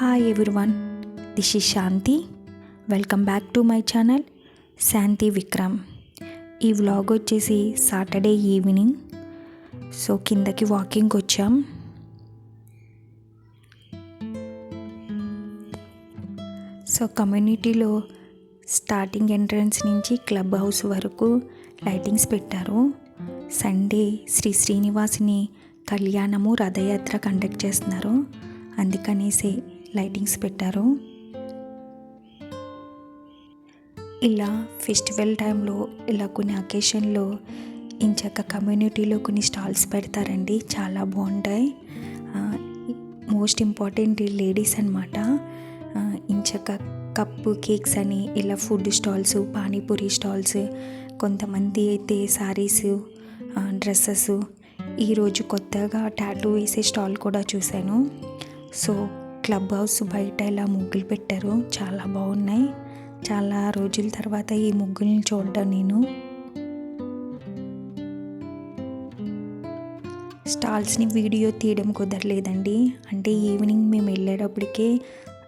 Hi everyone this is Shanti welcome back to my channel Shanti Vikram ఈ vlog వచ్చేసి Saturday evening so కిందకి వాకింగ్కి వచ్చాం. So కమ్యూనిటీలో స్టార్టింగ్ ఎంట్రన్స్ నుంచి క్లబ్ హౌస్ వరకు లైటింగ్స్ పెట్టారు. సండే శ్రీ శ్రీనివాసుని కళ్యాణము రథయాత్ర కండక్ట్ చేస్తున్నారు. అందుకనేసి లైటింగ్స్ పెట్టారు. ఇలా ఫెస్టివల్ టైంలో ఇలా కొన్ని అకేషన్లో ఇంచక్క కమ్యూనిటీలో కొన్ని స్టాల్స్ పెడతారండి. చాలా బాగుంటాయి. మోస్ట్ ఇంపార్టెంట్ లేడీస్ అనమాట ఇంచక్క కప్పు కేక్స్ అని ఇలా ఫుడ్ స్టాల్స్ పానీపూరి స్టాల్స్ కొంతమంది అయితే శారీస్ డ్రెస్సెస్. ఈరోజు కొత్తగా టాటూ వేసే స్టాల్ కూడా చూశాను. సో క్లబ్ హౌస్ బయట ఇలా ముగ్గులు పెట్టారు. చాలా బాగున్నాయి. చాలా రోజుల తర్వాత ఈ ముగ్గుల్ని చూడడం నేను. స్టాల్స్ని వీడియో తీయడం కుదరలేదండి. అంటే ఈవినింగ్ మేము వెళ్ళేటప్పటికే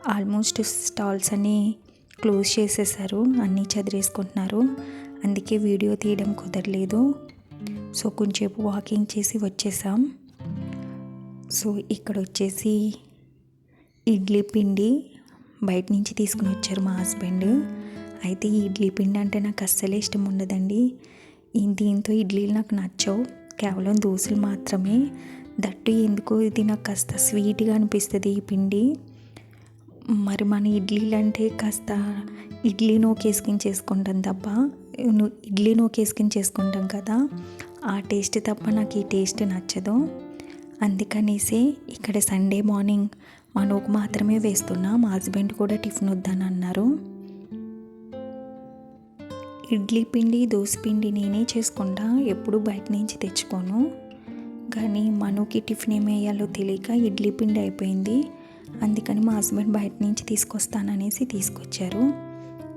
ఆల్మోస్ట్ స్టాల్స్ అన్నీ క్లోజ్ చేసేసారు. అన్నీ చదివేసుకుంటున్నారు. అందుకే వీడియో తీయడం కుదరలేదు. సో కొంచెంసేపు వాకింగ్ చేసి వచ్చేసాం. సో ఇక్కడ వచ్చేసి ఇడ్లీ పిండి బయట నుంచి తీసుకుని వచ్చారు మా హస్బెండ్. అయితే ఈ ఇడ్లీ పిండి అంటే నాకు అస్సలే ఇష్టం ఉండదండి. దీంతో ఇడ్లీలు నాకు నచ్చవు. కేవలం దోశలు మాత్రమే. దట్టు ఎందుకో ఇది నాకు కాస్త స్వీట్గా అనిపిస్తుంది ఈ పిండి. మరి మన ఇడ్లీలు అంటే కాస్త ఇడ్లీ నోకేసుకుని చేసుకుంటాం తప్ప ఇడ్లీ నోకేసుకుని చేసుకుంటాం కదా ఆ టేస్ట్ తప్ప నాకు ఈ టేస్ట్ నచ్చదు. అందుకనేసి ఇక్కడ సండే మార్నింగ్ మనోకు మాత్రమే వేస్తున్నా మా హస్బెండ్ కూడా టిఫిన్ వద్దని అన్నారు ఇడ్లీ పిండి దోశ పిండి నేనే చేసుకుంటా ఎప్పుడు బయట నుంచి తెచ్చుకోను. కానీ మనోకి టిఫిన్ ఏమి వేయాలో తెలియక ఇడ్లీ పిండి అయిపోయింది. అందుకని మా హస్బెండ్ బయట నుంచి తీసుకొస్తాననేసి తీసుకొచ్చారు.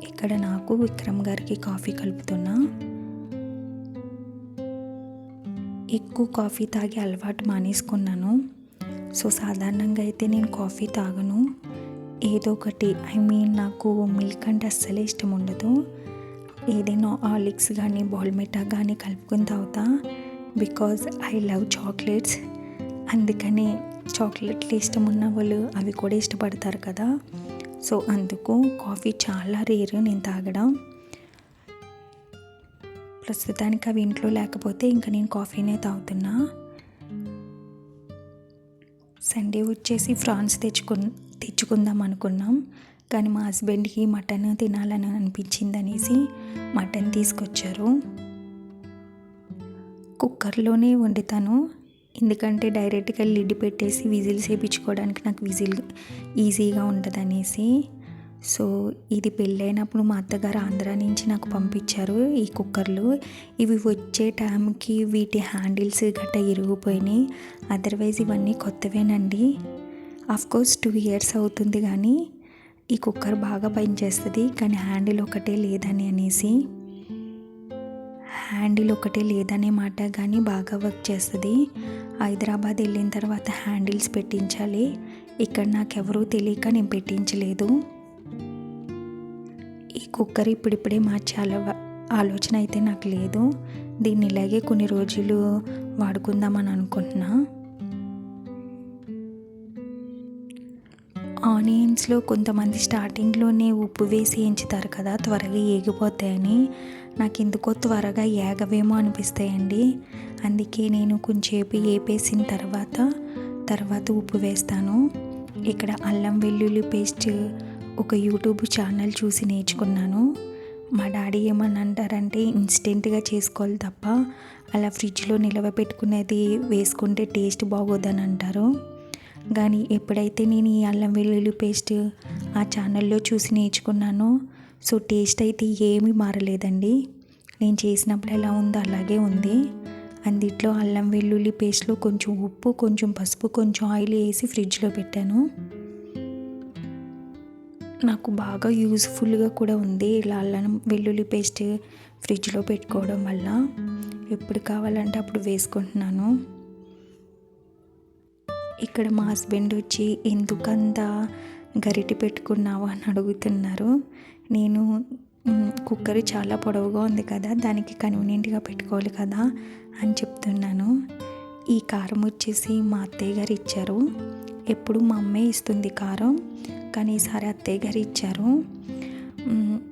ఇక్కడ నాకు విక్రమ్ గారికి కాఫీ కలుపుతున్నా. ఎక్కువ కాఫీ తాగి అలవాటు మానేసుకున్నాను. సో సాధారణంగా అయితే నేను కాఫీ తాగను. ఏదో ఒకటి ఐ మీన్ నాకు మిల్క్ అంటే అస్సలే ఇష్టం ఉండదు. ఏదైనా ఆలిక్స్ కానీ బాల్మెటా కానీ కలుపుకొని తాగుతా. Because I love chocolates. అందుకనే చాక్లెట్లు ఇష్టం ఉన్న వాళ్ళు అవి కూడా ఇష్టపడతారు కదా. సో అందుకు కాఫీ చాలా రేరు నేను తాగడం. ప్రస్తుతానికి అవి ఇంట్లో లేకపోతే ఇంకా నేను కాఫీనే తాగుతున్నా. సండే వచ్చేసి ఫ్రాన్స్ తెచ్చుకు తెచ్చుకుందాం అనుకున్నాం. కానీ మా హస్బెండ్కి మటన్ తినాలని అనిపించింది అనేసి మటన్ తీసుకొచ్చారు. కుక్కర్లోనే వండుతాను. ఎందుకంటే డైరెక్ట్గా లిడ్ పెట్టేసి విజిల్స్ వేయించుకోవడానికి నాకు విజిల్ ఈజీగా ఉంటుంది అనేసి సో ఇది పెళ్ళైనప్పుడు మా అత్తగారు ఆంధ్ర నుంచి నాకు పంపించారు ఈ కుక్కర్లు. ఇవి వచ్చే టైంకి వీటి హ్యాండిల్స్ గట్ట ఇరిగిపోయినాయి. అదర్వైజ్ ఇవన్నీ కొత్తవేనండి. కోర్స్ టూ ఇయర్స్ అవుతుంది కానీ ఈ కుక్కర్ బాగా పనిచేస్తుంది కానీ హ్యాండిల్ ఒకటే లేదని అనేసి. హ్యాండిల్ ఒకటే లేదనే మాట కానీ బాగా వర్క్ చేస్తుంది. హైదరాబాద్ వెళ్ళిన తర్వాత హ్యాండిల్స్ పెట్టించాలి. ఇక్కడ నాకెవరూ తెలియక నేను పెట్టించలేదు. ఈ కుక్కర్ ఇప్పుడిప్పుడే మార్చాల ఆలోచన అయితే నాకు లేదు. దీన్ని ఇలాగే కొన్ని రోజులు వాడుకుందామని అనుకుంటున్నా. ఆనియన్స్లో కొంతమంది స్టార్టింగ్లోనే ఉప్పు వేసి ఎంచుతారు కదా త్వరగా ఏగిపోతాయని. నాకు ఎందుకో త్వరగా ఏగవేమో అనిపిస్తాయండి. అందుకే నేను కొంచెంసేపు ఏపేసిన తర్వాత తర్వాత ఉప్పు వేస్తాను. ఇక్కడ అల్లం వెల్లుల్లి పేస్ట్ ఒక యూట్యూబ్ ఛానల్ చూసి నేర్చుకున్నాను. మా డాడీ ఏమని అంటారంటే ఇన్స్టెంట్గా చేసుకోవాలి తప్ప అలా ఫ్రిడ్జ్లో నిలవ పెట్టుకునేది వేసుకుంటే టేస్ట్ బాగోదని అంటారు కానీ ఎప్పుడైతే నేను ఈ అల్లం వెల్లుల్లి పేస్ట్ ఆ ఛానల్లో చూసి నేర్చుకున్నానో సో టేస్ట్ అయితే ఏమీ మారలేదండి. నేను చేసినప్పుడు ఎలా ఉందో అలాగే ఉంది. అందిట్లో అల్లం వెల్లుల్లి పేస్ట్లో కొంచెం ఉప్పు కొంచెం పసుపు కొంచెం ఆయిల్ వేసి ఫ్రిడ్జ్లో పెట్టాను. నాకు బాగా యూజ్ఫుల్గా కూడా ఉంది. ఇలా అల్లం వెల్లుల్లి పేస్ట్ ఫ్రిడ్జ్లో పెట్టుకోవడం వల్ల ఎప్పుడు కావాలంటే అప్పుడు వేసుకుంటున్నాను. ఇక్కడ మా హస్బెండ్ వచ్చి ఎందుకంత గరిటె పెట్టుకున్నావు? అని అడుగుతున్నారు. నేను కుక్కర్ చాలా పొడవుగా ఉంది కదా దానికి కన్వీనియంట్గా పెట్టుకోవాలి కదా అని చెప్తున్నాను. ఈ కారం వచ్చేసి మా అత్తయ్య గారు ఇచ్చారు. ఎప్పుడు మా అమ్మే ఇస్తుంది కారం. కానీ ఈసారి అత్తయ్య గారు ఇచ్చారు.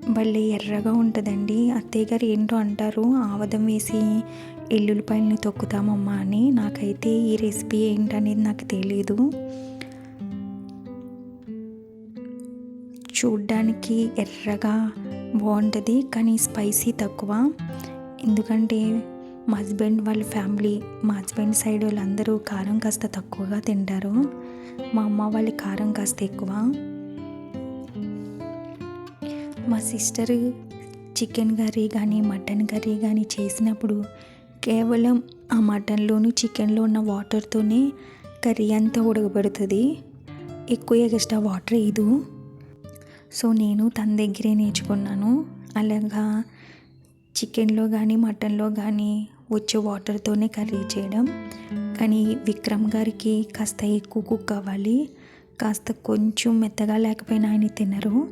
భలే ఎర్రగా ఉంటుందండి. అత్తయ్య గారు ఏంటో అంటారు? ఆవదం వేసి ఎల్లుల్లిపాయలని తొక్కుతామమ్మా అని. నాకైతే ఈ రెసిపీ ఏంటనేది నాకు తెలియదు చూడ్డానికి ఎర్రగా బాగుంటుంది కానీ స్పైసీ తక్కువ. ఎందుకంటే మా హస్బెండ్ వాళ్ళ ఫ్యామిలీ మా హస్బెండ్ సైడ్ వాళ్ళందరూ కారం కాస్త తక్కువగా తింటారు. మా అమ్మ వాళ్ళ కారం కాస్త ఎక్కువ. మా సిస్టర్ చికెన్ కర్రీ కానీ మటన్ కర్రీ కానీ చేసినప్పుడు కేవలం ఆ మటన్లోను చికెన్లో ఉన్న వాటర్తోనే కర్రీ అంతా ఉడకబడుతుంది. ఎక్కువ ఎగస్ట్రా వాటర్ ఇదు. సో నేను తన దగ్గరే నేర్చుకున్నాను. అలాగా చికెన్లో కానీ మటన్లో కానీ వచ్చే వాటర్తోనే కర్రీ చేయడం. కానీ విక్రమ్ గారికి కాస్త ఎక్కువ కుక్ అవ్వాలి. కాస్త కొంచెం మెత్తగా లేకపోయినా ఆయన తినరు.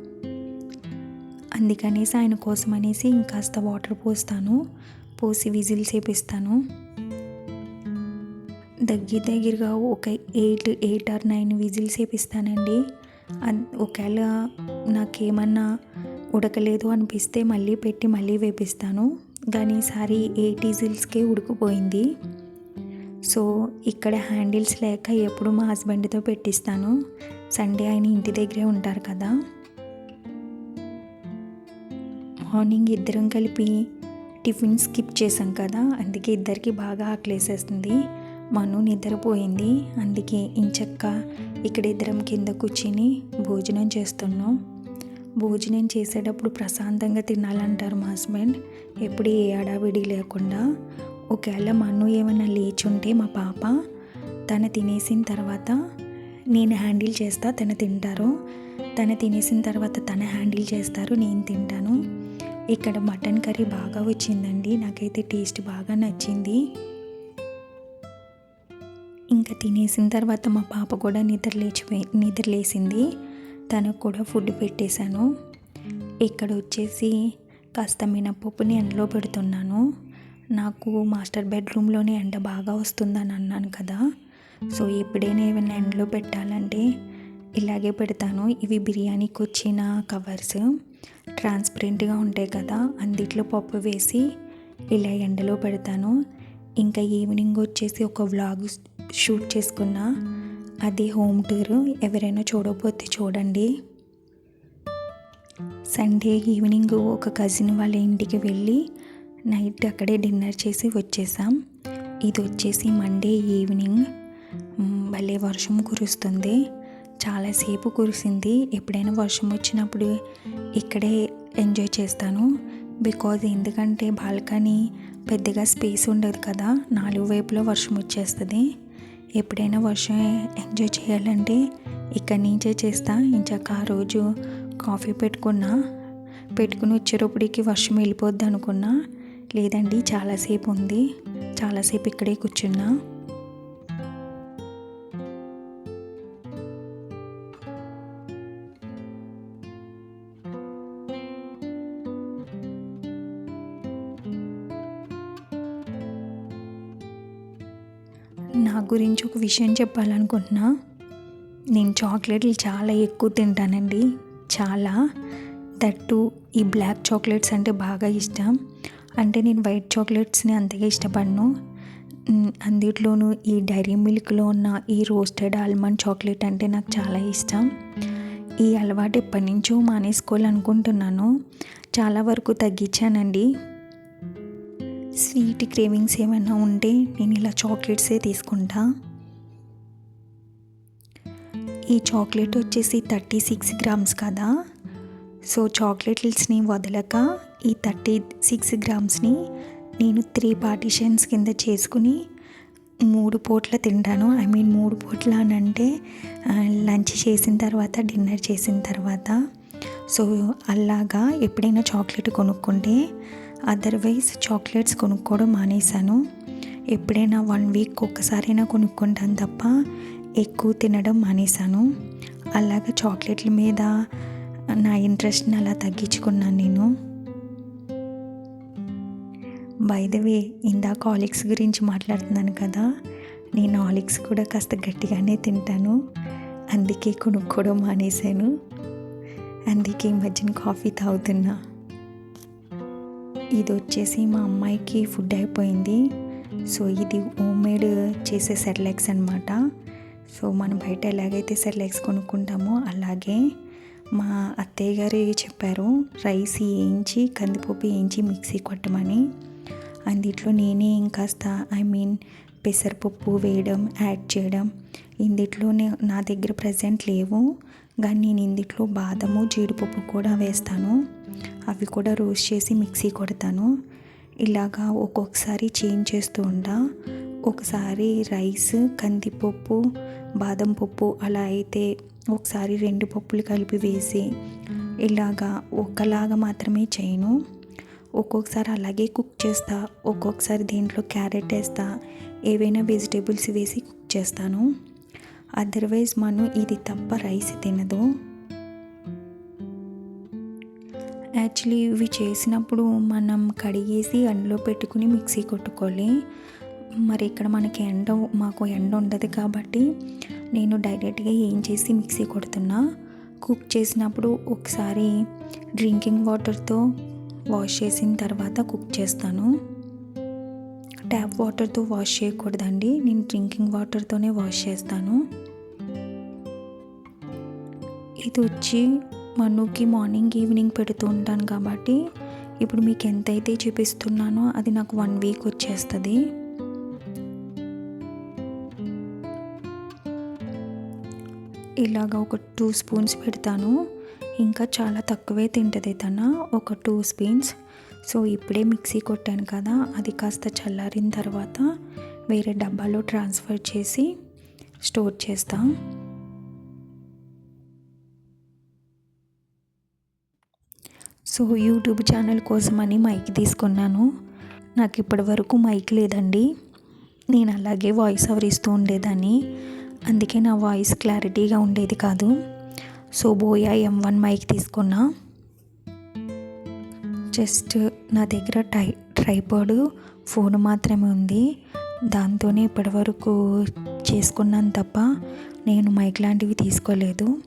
అందుకనేసి ఆయన కోసం అనేసి ఇంకాస్త వాటర్ పోస్తాను. పోసి విజిల్ చేపిస్తాను. దగ్గర దగ్గరగా ఒక eight eight or nine whistles వేపిస్తానండి ఒకవేళ నాకేమన్నా ఉడకలేదు అనిపిస్తే మళ్ళీ పెట్టి మళ్ళీ వేపిస్తాను. కానీ ఈసారి ఎయిట్ విజిల్స్కే ఉడికిపోయింది. సో ఇక్కడ హ్యాండిల్స్ లేక ఎప్పుడు మా హస్బెండ్తో పెట్టిస్తాను. సండే ఆయన ఇంటి దగ్గరే ఉంటారు కదా. మార్నింగ్ ఇద్దరం కలిపి టిఫిన్ స్కిప్ చేసాం కదా అందుకే ఇద్దరికి బాగా ఆకలేసేస్తుంది. మను నిద్రపోయింది. అందుకే ఇంచక్క ఇక్కడ ఇద్దరం కింద కూర్చుని భోజనం చేస్తున్నాం. భోజనం చేసేటప్పుడు ప్రశాంతంగా తినాలంటారు మా హస్బెండ్. ఎప్పుడు ఏ అడావిడి లేకుండా. ఒకవేళ మన్ను ఏమైనా లేచి ఉంటే మా పాప తను తినేసిన తర్వాత నేను హ్యాండిల్ చేస్తా తను తింటారు. తను తినేసిన తర్వాత తను హ్యాండిల్ చేస్తారు నేను తింటాను. ఇక్కడ మటన్ కర్రీ బాగా వచ్చిందండి. నాకైతే టేస్ట్ బాగా నచ్చింది. ఇంకా తినేసిన తర్వాత మా పాప కూడా నిద్ర లేచిపోయి నిద్ర లేసింది. తనకు కూడా ఫుడ్ పెట్టేశాను. ఇక్కడ వచ్చేసి కాస్త మినపప్పుని ఎండలో పెడుతున్నాను. నాకు మాస్టర్ బెడ్రూమ్లోనే ఎండ బాగా వస్తుందని అన్నాను కదా. సో ఎప్పుడైనా ఏమైనా ఎండలో పెట్టాలంటే ఇలాగే పెడతాను. ఇవి బిర్యానీకి వచ్చిన కవర్స్. ట్రాన్స్పరెంట్గా ఉంటాయి కదా అందిట్లో పప్పు వేసి ఇలా ఎండలో పెడతాను. ఇంకా ఈవినింగ్ వచ్చేసి ఒక వ్లాగ్ షూట్ చేసుకున్న. అది హోమ్ టూర్. ఎవరైనా చూడకపోతే చూడండి. సండే ఈవినింగ్ ఒక కజిన్ వాళ్ళ ఇంటికి వెళ్ళి నైట్ అక్కడే డిన్నర్ చేసి వచ్చేసాం. ఇది వచ్చేసి మండే ఈవినింగ్. భలే వర్షం కురుస్తుంది. చాలాసేపు కురిసింది. ఎప్పుడైనా వర్షం వచ్చినప్పుడు ఇక్కడే ఎంజాయ్ చేస్తాను. బికాజ్ ఎందుకంటే బాల్కనీ పెద్దగా స్పేస్ ఉండదు కదా. నాలుగు వైపులో వర్షం వచ్చేస్తుంది. ఎప్పుడైనా వర్షం ఎంజాయ్ చేయాలంటే ఇక్కడి నుంచే చేస్తా. ఇంచాక ఆ రోజు కాఫీ పెట్టుకున్నా. పెట్టుకుని వచ్చేటప్పటికి వర్షం వెళ్ళిపోద్ది అనుకున్నా. లేదండి చాలాసేపు ఉంది. చాలాసేపు ఇక్కడే కూర్చున్నా. నా గురించి ఒక విషయం చెప్పాలనుకుంటున్నా. నేను చాక్లెట్లు చాలా ఎక్కువ తింటానండి. చాలా. దట్టు ఈ బ్లాక్ చాక్లెట్స్ అంటే బాగా ఇష్టం. అంటే నేను వైట్ చాక్లెట్స్ని అంతగా ఇష్టపడను. అందుట్లోనూ అందులోనూ ఈ డైరీ మిల్క్లో ఉన్న ఈ రోస్టెడ్ ఆల్మండ్ చాక్లెట్ అంటే నాకు చాలా ఇష్టం. ఈ అలవాటు ఎప్పటి నుంచో మానేసుకోవాలనుకుంటున్నాను. చాలా వరకు తగ్గించానండి. స్వీట్ క్రేవింగ్స్ ఏమైనా ఉంటే నేను ఇలా చాక్లెట్సే తీసుకుంటా. ఈ చాక్లెట్ వచ్చేసి థర్టీ సిక్స్ గ్రామ్స్ కదా. సో చాక్లెట్స్ని వదలక ఈ థర్టీ సిక్స్ గ్రామ్స్ని నేను త్రీ పార్టిషన్స్ కింద చేసుకుని మూడు పూట్ల తింటాను. ఐ మీన్ మూడు పూట్ల అని అంటే లంచ్ చేసిన తర్వాత డిన్నర్ చేసిన తర్వాత. సో అలాగా ఎప్పుడైనా చాక్లెట్ కొనుక్కుంటే అదర్వైజ్ చాక్లెట్స్ కొనుక్కోవడం మానేశాను. ఎప్పుడైనా వన్ వీక్ ఒక్కసారైనా కొనుక్కుంటాను తప్ప ఎక్కువ తినడం మానేశాను. అలాగే చాక్లెట్ల మీద నా ఇంట్రెస్ట్ని అలా తగ్గించుకున్నాను నేను. బై ద వే ఇందాక ఆలిక్స్ గురించి మాట్లాడుతున్నాను కదా నేను ఆలిక్స్ కూడా కాస్త గట్టిగానే తింటాను. అందుకే కొనుక్కోవడం మానేశాను. అందుకే ఈ మధ్యన కాఫీ తాగుతున్నా. ఇది వచ్చేసి మా అమ్మాయికి ఫుడ్ అయిపోయింది. సో ఇది హోమ్ మేడ్ చేసే సెర్లాక్స్ అనమాట సో మనం బయట ఎలాగైతే సెర్లాక్స్ కొనుక్కుంటామో అలాగే మా అత్తయ్య గారు చెప్పారు రైస్ వేయించి కందిపప్పు వేయించి మిక్సీ కొట్టమని. అందిట్లో నేనే ఇంకాస్త ఐ మీన్ పెసరపప్పు వేయడం యాడ్ చేయడం ఇందిట్లో నా దగ్గర ప్రజెంట్ లేవు. కానీ నేను ఇందిట్లో బాదము జీడిపప్పు కూడా వేస్తాను. అవి కూడా రోస్ట్ చేసి మిక్సీ కొడతాను. ఇలాగా ఒక్కొక్కసారి చేంజ్ చేస్తూ ఉంటా ఒకసారి రైస్ కందిపప్పు బాదం పప్పు అలా అయితే ఒకసారి రెండు పప్పులు కలిపి వేసి ఇలాగా ఒకలాగా మాత్రమే చేయను. ఒక్కొక్కసారి అలాగే కుక్ చేస్తా. ఒక్కొక్కసారి దీంట్లో క్యారెట్ వేస్తా. ఏవైనా వెజిటేబుల్స్ వేసి కుక్ చేస్తాను. అదర్వైజ్ మనం ఇది తప్ప రైస్ తినదు. యాక్చువల్లీ ఇవి చేసినప్పుడు మనం కడిగేసి ఎండలో పెట్టుకుని మిక్సీ కొట్టుకోవాలి. మరి ఇక్కడ మనకి ఎండ మాకు ఎండ ఉండదు కాబట్టి నేను డైరెక్ట్గా ఏం చేసి మిక్సీ కొడుతున్నా. కుక్ చేసినప్పుడు ఒకసారి డ్రింకింగ్ వాటర్తో వాష్ చేసిన తర్వాత కుక్ చేస్తాను. ట్యాప్ వాటర్తో వాష్ చేయకూడదండి. నేను డ్రింకింగ్ వాటర్తోనే వాష్ చేస్తాను. ఇది వచ్చి మనుకి మార్నింగ్ ఈవినింగ్ పెడుతూ ఉంటాను కాబట్టి ఇప్పుడు మీకు ఎంతైతే చూపిస్తున్నానో అది నాకు వన్ వీక్ వచ్చేస్తుంది. ఇలాగ ఒక టూ స్పూన్స్ పెడతాను. ఇంకా చాలా తక్కువే తింటుంది తన ఒక టూ స్పూన్స్ సో ఇప్పుడే మిక్సీ కొట్టాను కదా అది కాస్త చల్లారిన తర్వాత వేరే డబ్బాలో ట్రాన్స్ఫర్ చేసి స్టోర్ చేస్తాను సో యూట్యూబ్ ఛానల్ కోసమని మైక్ తీసుకున్నాను. నాకు ఇప్పటి వరకు మైక్ లేదండి. నేను అలాగే వాయిస్ ఓవర్ ఇస్తూ ఉండేదాన్ని. అందుకే నా వాయిస్ క్లారిటీగా ఉండేది కాదు. So Boya M one mic తీసుకున్నా. జస్ట్ నా దగ్గర టై ట్రైపాడ్ ఫోన్ మాత్రమే ఉంది. దాంతోనే ఇప్పటివరకు చేసుకున్నాను తప్ప నేను మైక్ లాంటివి తీసుకోలేదు.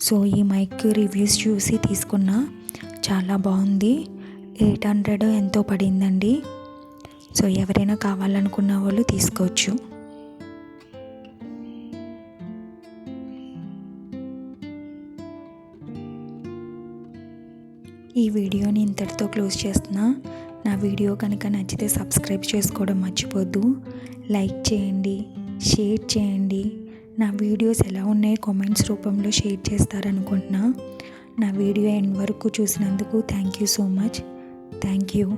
సో ఈ మైక్ రివ్యూస్ చూసి తీసుకున్నా. చాలా బాగుంది. ఎయిట్ హండ్రెడ్ ఎంతో పడిందండి. సో ఎవరైనా కావాలనుకున్న వాళ్ళు తీసుకోవచ్చు. ఈ వీడియోని ఇంతటితో క్లోజ్ చేస్తున్నా. నా వీడియో కనుక నచ్చితే సబ్స్క్రైబ్ చేసుకోవడం మర్చిపోద్దు. లైక్ చేయండి షేర్ చేయండి. నా వీడియోస్ ఎలా ఉన్నాయో కామెంట్స్ రూపంలో షేర్ చేస్తారనుకుంటున్నా. నా వీడియో ఎండ్ వరకు చూసినందుకు thank you so much. Thank you.